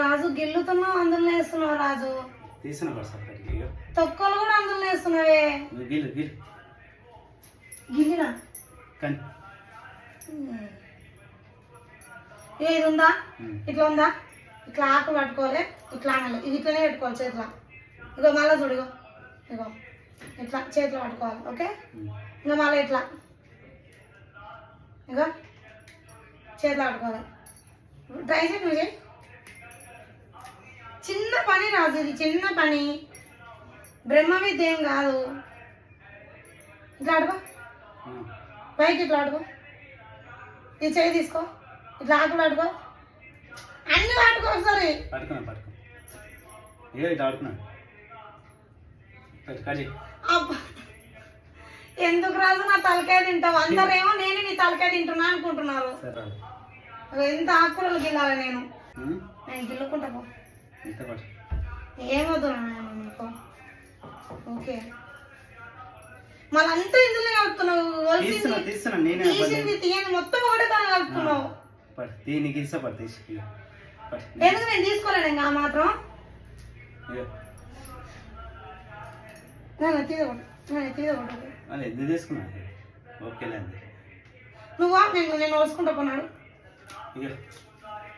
రాజు గిల్లుతున్నావు అందులో వేస్తున్నావు రాజు. తీసిన తొక్కలు కూడా అందులో వేస్తున్నావే. నువ్వు గిల్లు గిల్లు. గిల్లినా? కానీ. ఏ ఇది ఉందా. ఇట్లా ఉందా? ఇట్లా ఆకు పట్టుకోవాలి ఇట్లా అనాలి ఇది ఇట్లనే పెట్టుకోవాలి చేతిలో. ఇగో మళ్ళీ చూడు ఇగో ఇట్లా చేతిలో పట్టుకోవాలి ఓకే. ఇంకా మళ్ళీ ఇట్లా. ఇగో చేతిలో పట్టుకోవాలి. ట్రై చేయి నువ్వు చేయి. చిన్న పని రాదు ఇది చిన్న పని. బ్రహ్మ విద్య ఏం కాదు. ఇట్లా ఆడుకో. పైకి ఇట్లా ఆడుకో. ఈ చేయి తీసుకో. ఇట్లా ఆకులు ఆడుకో. అన్ని ఆడుకో ఒకసారి. ఎందుకు రాజు నా తలకాయ తింటావు? అందరేమో నేను నీ తలకాయ తింటున్నా అనుకుంటున్నారు. ఎంత ఆకుకూరలు గిల్లాలి నేను. నేను గిల్లుకుంటా పో. నాయన నీకు ఓకే. మళ్ళంతా ఇందులో కలుపుతున్నావు? తీసింది తీయని మొత్తం ఒకటే తన కలుపుతున్నావు. పట్టు తీ నీకు ఇస్తా ఎందుకు నేను తీసుకోలేను ఇంకా మాత్రం. నేను తీయకూడదు నేను తీయకూడదు అది ఎందుకు తీసుకున్నా? ఓకేలే అండి నువ్వా నేను నేను వలుసుకుంటా కొన్నాడు ఇక